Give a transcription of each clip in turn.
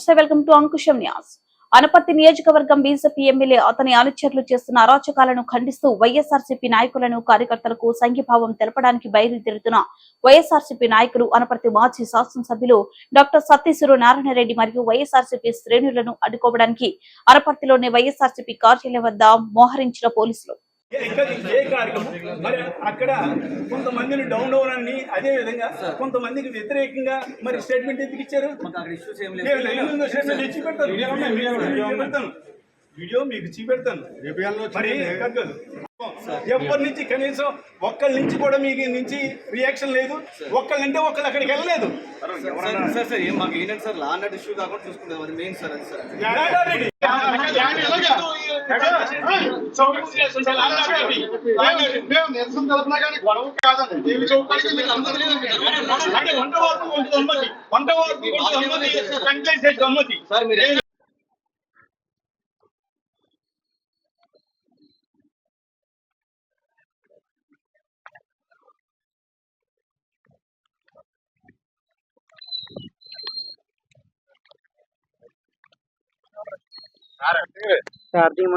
నమస్తే welcome to Ankusam Nyas. Anaparthi నియోజకవర్గం BJP MLA అతని అనుచరులు చేస్తున్న అరాచకాలను ఖండిస్తూ వైఎస్ఆర్సీపీ నాయకులను కార్యకర్తలకు సంఘీభావం తెలపడానికి బయలుదేరుతున్న వైఎస్ఆర్సీపీ నాయకులు అనపర్తి మాజీ శాసనసభ్యులు డాక్టర్ సతీశ్వరు నారాయణరెడ్డి మరియు వైఎస్ఆర్సీపీ శ్రేణులను అడ్డుకోవడానికి అనపర్తిలోని వైఎస్ఆర్సీపీ కార్యాలయం వద్ద మోహరించిన పోలీసులు. ఇక్కడ ఏ కార్యక్రమం? మరి అక్కడ కొంతమందిని డౌన్ డౌన్ అని అదే విధంగా కొంతమందికి వ్యతిరేకంగా మరి స్టేట్మెంట్ ఎందుకు ఇచ్చారు? స్టేట్మెంట్ ఇచ్చి చూపెడతాను వీడియో మీకు చూపెడతాను. మరి కాదు ఎప్పటి నుంచి కనీసం ఒక్కళ్ళ నుంచి కూడా మీకు నుంచి రియాక్షన్ లేదు. ఒక్కళ్ళంటే ఒక్కళ్ళు అక్కడికి వెళ్ళలేదు. సార్ సార్ సార్ ఏం మాకు ఏంటంటే సార్. లా అన్నట్టు ఇష్యూ కాకుండా చూసుకుంటాం. అది మెయిన్ సార్ అది సార్. కాదండి టీవీ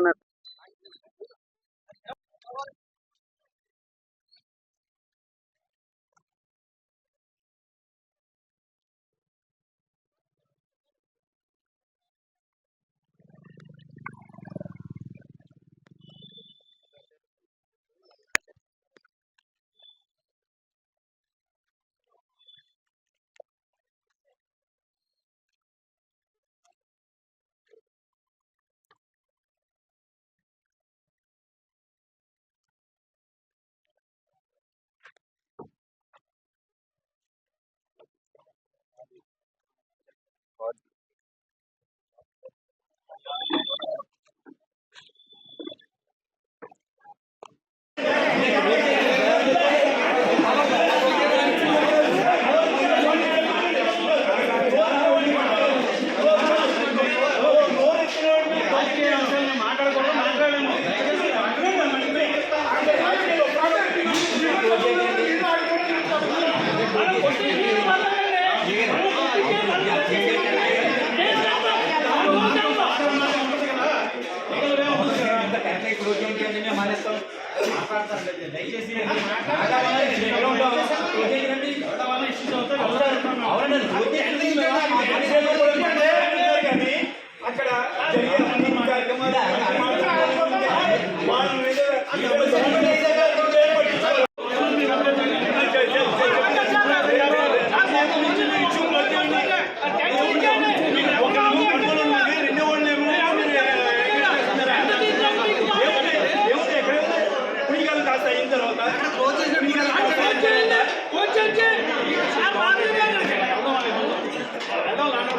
అట్లా ఇప్పుడు ఓటీఎంటీ అంటే మేము మానేస్తాం దయచేసి అక్కడ కార్యక్రమాలు